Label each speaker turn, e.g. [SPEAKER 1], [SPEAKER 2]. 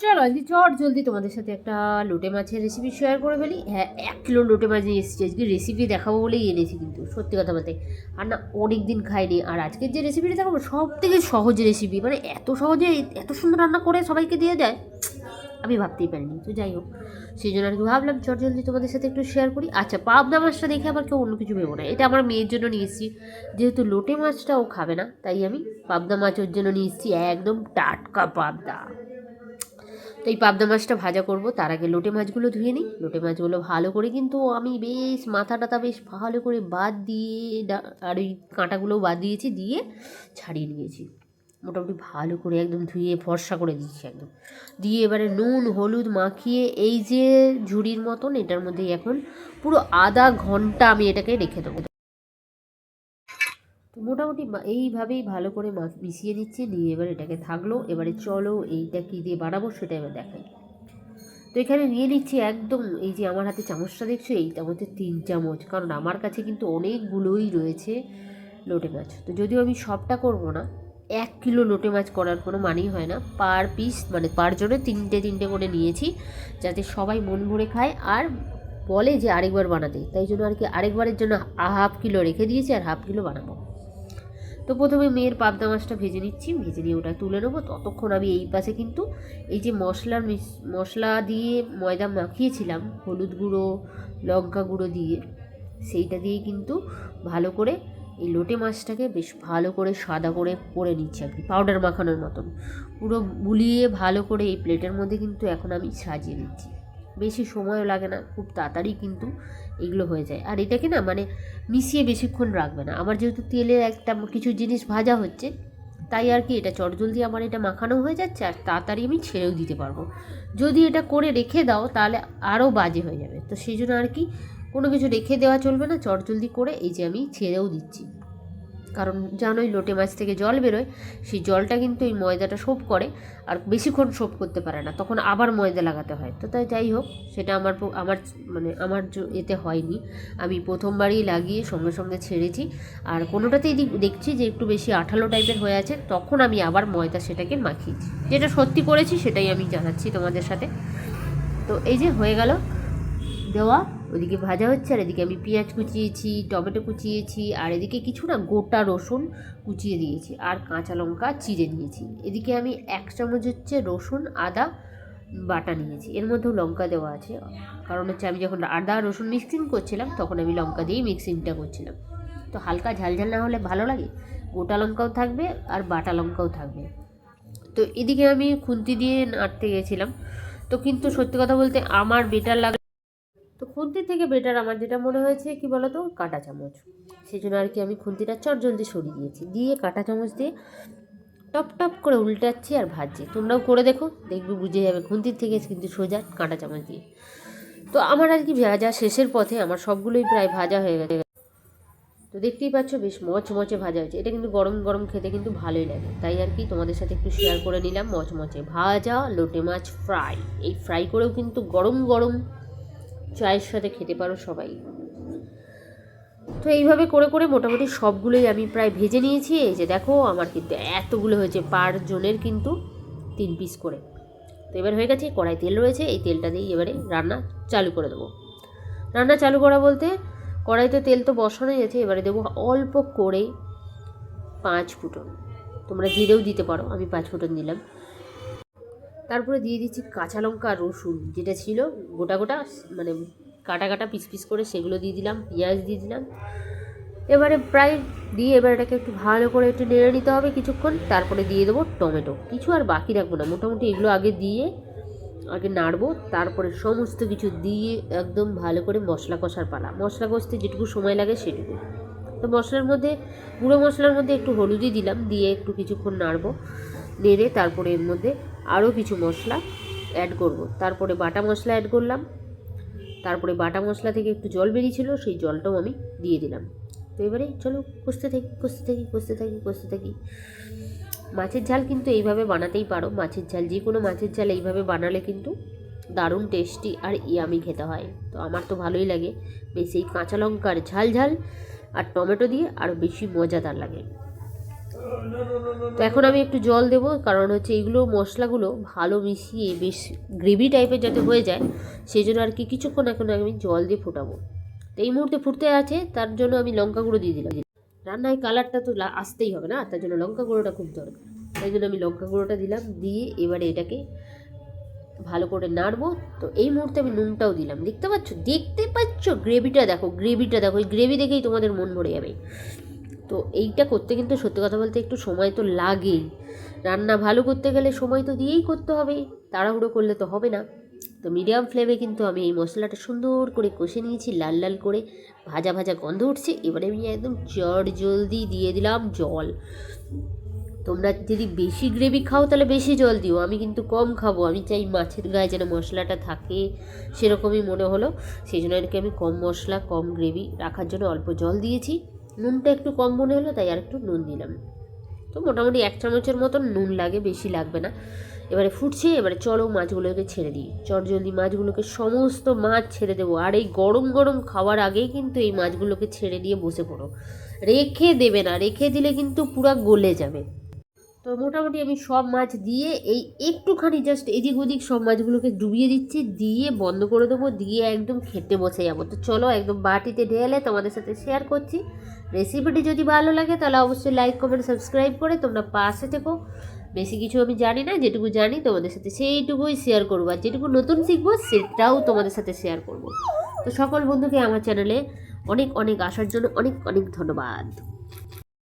[SPEAKER 1] চলো আজকে চট জলদি তোমাদের সাথে একটা লোটে মাছের রেসিপি শেয়ার করে ফেলি। হ্যাঁ এক কিলো লোটে মাছ নিয়ে এসেছি। আজকে রেসিপি দেখাবো বলেই এনেছি কিন্তু, সত্যি কথা বলতে। আর না অনেক দিন খাইনি। আর আজকের যে রেসিপিটা দেখাবো সব থেকে সহজ রেসিপি মানে এত সহজে এত সুন্দর রান্না করে সবাইকে দিয়ে দেয়, আমি ভাবতেই পারিনি। তো যাই হোক, সেই জন্য আর কি ভাবলাম চট জলদি তোমাদের সাথে একটু শেয়ার করি। আচ্ছা পাবদা মাছটা দেখে আবার কেউ অন্য কিছু ভেবো না। এটা আমার মেয়ের জন্য নিয়ে এসেছি। যেহেতু লোটে মাছটা ও খাবে না, তাই আমি পাবদা মাছ ওর জন্য নিয়ে এসেছি। একদম টাটকা পাবদা। তো এই পাবদা মাছটা ভাজা করব। তার আগে লোটে মাছগুলো ধুয়ে নিই। লোটে মাছগুলো ভালো করে কিন্তু আমি বেশ মাথা টাথা বেশ ভালো করে বাদ দিয়ে আর ওই কাঁটাগুলোও বাদ দিয়েছি, দিয়ে ছাড়িয়ে নিয়েছি। মোটামুটি ভালো করে একদম ধুয়ে ফর্সা করে দিচ্ছি একদম। দিয়ে এবারে নুন, হলুদ মাখিয়ে এই যে ঝুড়ির মতন এটার মধ্যে এখন পুরো আধা ঘণ্টা আমি এটাকে রেখে দেবো। তো মোটামুটি এইভাবেই ভালো করে মা মিশিয়ে দিচ্ছি নিয়ে এবার এটাকে থাকল। এবারে চলো এইটা কী দিয়ে বানাবো সেটা এবার দেখাই। তো এখানে নিয়ে নিচ্ছি একদম এই যে আমার হাতে চামচটা দেখছ, এইটার মধ্যে তিন চামচ। কারণ আমার কাছে কিন্তু অনেকগুলোই রয়েছে লোটে মাছ। তো যদিও আমি সবটা করব না, এক কিলো লোটে মাছ করার কোনো মানেই হয় না। পার পিস মানে পার জনে তিনটে তিনটে করে নিয়েছি, যাতে সবাই মন ভরে খায়। আর বলে যে আরেকবার বানাতে, তাই জন্য আর কি আরেকবারের জন্য হাফ কিলো রেখে দিয়েছি আর হাফ কিলো বানাবো। তো প্রথমে মেয়ের পাবদা মাছটা ভেজে নিচ্ছি, ভেজে নিয়ে ওটা তুলে নেব। ততক্ষণ আমি এই পাশে কিন্তু এই যে মশলার মশলা দিয়ে ময়দা মাখিয়েছিলাম, হলুদ গুঁড়ো, লঙ্কা গুঁড়ো দিয়ে, সেইটা দিয়ে কিন্তু ভালো করে এই লোটে মাছটাকে বেশ ভালো করে সাদা করে করে নিচ্ছি আর কি পাউডার মাখানোর মতন। পুরো বুলিয়ে ভালো করে এই প্লেটের মধ্যে কিন্তু এখন আমি সাজিয়ে নিচ্ছি। বেশি সময়ও লাগে না, খুব তাড়াতাড়ি কিন্তু এগুলো হয়ে যায়। আর এটাকে না মানে মিশিয়ে বেশিক্ষণ রাখবে না। আমার যেহেতু তেলে একটা কিছু জিনিস ভাজা হচ্ছে, তাই আর কি এটা চটজলদি আমার এটা মাখানো হয়ে যাচ্ছে আর তাড়াতাড়ি আমি ছেড়েও দিতে পারব। যদি এটা করে রেখে দাও তাহলে আরও বাজে হয়ে যাবে। তো সেই জন্য আর কি কোনো কিছু রেখে দেওয়া চলবে না, চটজলদি করে এই যে আমি ছেড়েও দিচ্ছি। কারণ জানোই লোটে মাছ থেকে জল বেরোয়, সেই জলটা কিন্তু এই ময়দাটা সোপ করে আর বেশিক্ষণ সোপ করতে পারে না, তখন আবার ময়দা লাগাতে হয়। তো তাই যাই হোক, সেটা আমার আমার মানে আমার এতে হয়নি। আমি প্রথমবারই লাগিয়ে সঙ্গে সঙ্গে ছেড়েছি আর কোনোটাতেই দেখছি যে একটু বেশি আঠালো টাইপের হয়ে আছে, তখন আমি আবার ময়দা সেটাকে মাখিয়েছি। যেটা সত্যি করেছি সেটাই আমি জানাচ্ছি তোমাদের সাথে। তো এই যে হয়ে গেল দেওয়া ওদিকে ভাজা হচ্ছে, আর এদিকে আমি পেঁয়াজ কুচিয়েছি, টমেটো কুচিয়েছি, আর এদিকে কিছু না গোটা রসুন কুচিয়ে দিয়েছি, আর কাঁচা লঙ্কা চিড়ে নিয়েছি এদিকে আমি এক চামচ হচ্ছে রসুন, আদা বাটা নিয়েছি। এর মধ্যেও লঙ্কা দেওয়া আছে, কারণ হচ্ছে আমি যখন আদা, রসুন মিক্সিং করছিলাম, তখন আমি লঙ্কা দিয়েই মিক্সিংটা করছিলাম। তো হালকা ঝালঝাল না হলে ভালো লাগে, গোটা লঙ্কাও থাকবে আর বাটা লঙ্কাও থাকবে। তো এদিকে আমি খুন্তি দিয়ে নাড়তে গেছিলাম। তো কিন্তু সত্যি কথা বলতে আমার বেটার লাগে খুন্তি থেকে বেটার আমার যেটা মনে হয়েছে, কি বলতো? কাঁটা চামচ। সেই জন্য আর কি আমি খুন্তিটা চট জলদি সরিয়ে দিয়েছি। দিয়ে কাঁটা চামচ দিয়ে টপ টপ করে উল্টাচ্ছি আর ভাজছি। তোমরাও করে দেখো, দেখবে বুঝে যাবে খুন্তির থেকে কিন্তু সোজা কাঁটা চামচ দিয়ে। তো আমার আর কি ভাজা শেষের পথে আমার সবগুলোই প্রায় ভাজা হয়ে গেছে। তো দেখতেই পাচ্ছ বেশ মচমচে ভাজা হয়েছে। এটা কিন্তু গরম গরম খেতে কিন্তু ভালোই লাগে। তাই আর কি তোমাদের সাথে একটু শেয়ার করে নিলাম মচমচে। ভাজা লোটে মাছ ফ্রাই এই ফ্রাই করেও কিন্তু গরম গরম চায়ের সাথে খেতে পারো সবাই। তো এইভাবে করে করে মোটামুটি সবগুলোই আমি প্রায় ভেজে নিয়েছি। এই যে দেখো, আমার কিন্তু এতগুলো হয়েছে পার জনের কিন্তু তিন পিস করে। তো এবার হয়ে গেছে, কড়াই তেল রয়েছে, এই তেলটা দিয়েই এবারে রান্না চালু করে দেবো। রান্না চালু করা বলতে কড়াইতে তেল তো বসানোই আছে, এবারে দেবো অল্প করে পাঁচ ফুটন। তোমরা জিরেও দিতে পারো, আমি পাঁচ ফুটন দিলাম। তারপরে দিয়ে দিচ্ছি কাঁচা লঙ্কা রসুন, যেটা ছিল গোটা গোটা মানে কাটা কাটা পিস পিস করে সেগুলো দিয়ে দিলাম, পেঁয়াজ দিয়ে দিলাম। এবারে প্রায় দিয়ে এবার এটাকে একটু ভালো করে একটু নেড়ে নিতে হবে কিছুক্ষণ, তারপরে দিয়ে দেবো টমেটো। কিছু আর বাকি রাখব না, মোটামুটি এগুলো আগে দিয়ে, আগে নাড়বো, তারপরে সমস্ত কিছু দিয়ে একদম ভালো করে মশলা কষার পালা। মশলা কষতে যেটুকু সময় লাগে সেটুকু। তো মশলার মধ্যে, গুঁড়ো মশলার মধ্যে একটু হলুদই দিলাম, দিয়ে একটু কিছুক্ষণ নাড়বো, নেড়ে তারপরে এর মধ্যে আরও কিছু মশলা অ্যাড করব। তারপরে বাটা মশলা অ্যাড করলাম। তারপরে বাটা মশলা থেকে একটু জল বেরিয়েছিল, সেই জলটাও আমি দিয়ে দিলাম। তো এবারে চলো কষতে থাকি কষতে থাকি কষতে থাকি কষতে থাকি। মাছের ঝাল কিন্তু এইভাবে বানাতেই পারো। মাছের ঝাল, যে কোনো মাছের ঝাল এইভাবে বানালে কিন্তু দারুণ টেস্টি আর ইয়ামি খেতে হয়। তো আমার তো ভালোই লাগে। বেশ এই কাঁচা লঙ্কার ঝাল ঝাল আর টমেটো দিয়ে আরও বেশি মজাদার লাগে। তো এখন আমি একটু জল দেব, কারণ হচ্ছে এইগুলো মশলাগুলো ভালো মিশিয়ে বেশ গ্রেভি টাইপের যাতে হয়ে যায়, সেই জন্য আর কি কিছুক্ষণ এখন আমি জল দিয়ে ফোটাবো। তো এই মুহূর্তে ফুটতে আছে, তার জন্য আমি লঙ্কা গুঁড়ো দিয়ে দিলাম। রান্নায় কালারটা তো আসতেই হবে না, তার জন্য লঙ্কা গুঁড়োটা খুব দরকার। তাই জন্য আমি লঙ্কা গুঁড়োটা দিলাম, দিয়ে এবারে এটাকে ভালো করে নাড়বো। তো এই মুহূর্তে আমি নুনটাও দিলাম। দেখতে পাচ্ছ দেখতে পাচ্ছ গ্রেভিটা দেখো গ্রেভিটা দেখো এই গ্রেভি দেখেই তোমাদের মন ভরে যাবে। তো এইটা করতে কিন্তু সত্যি কথা বলতে একটু সময় তো লাগেই। রান্না ভালো করতে গেলে সময় তো দিয়েই করতে হবে, তাড়াহুড়ো করলে তো হবে না। তো মিডিয়াম ফ্লেমে কিন্তু আমি এই মশলাটা সুন্দর করে কষে নিয়েছি, লাল লাল করে ভাজা ভাজা গন্ধ উঠছে, এবারে আমি একদম চট জলদি দিয়ে দিলাম জল। তোমরা যদি বেশি গ্রেভি খাও তাহলে বেশি জল দিও, আমি কিন্তু কম খাব, আমি চাই মাছের গায়ে যেন মশলাটা থাকে, সেরকমই মনে হলো। সেই জন্য আর কি আমি কম মশলা, কম গ্রেভি রাখার জন্য অল্প জল দিয়েছি। নুনটা একটু কম মনে হলো, তাই আর একটু নুন দিলাম। তো মোটামুটি এক চামচের মতন নুন লাগে, বেশি লাগবে না। এবারে ফুটছে, এবারে চলো মাছগুলোকে ছেড়ে দিই। চট জলদি মাছগুলোকে সমস্ত মাছ ছেড়ে দেবো। আর এই গরম গরম খাওয়ার আগেই কিন্তু এই মাছগুলোকে ছেড়ে দিয়ে বসে পড়ো। রেখে দেবে না, রেখে দিলে কিন্তু পুরা গলে যাবে। তো মোটামুটি আমি সব মাছ দিয়ে এই একটুখানি জাস্ট এদিক ওদিক সব মাছগুলোকে ডুবিয়ে দিচ্ছি, দিয়ে বন্ধ করে দেবো, দিয়ে একদম খেতে বসে যাব। তো চলো একদম বাটিতে ঢেলে তোমাদের সাথে শেয়ার করছি। রেসিপিটি যদি ভালো লাগে তাহলে অবশ্যই লাইক কমেন্ট সাবস্ক্রাইব করে তোমরা পাশে থেকো। বেশি কিছু আমি জানি না, যেটুকু জানি তোমাদের সাথে সেইটুকুই শেয়ার করব, আর যেটুকু নতুন শিখব সেটাও তোমাদের সাথে শেয়ার করব। তো সকল বন্ধুকে আমার চ্যানেলে অনেক অনেক আসার জন্য অনেক অনেক ধন্যবাদ।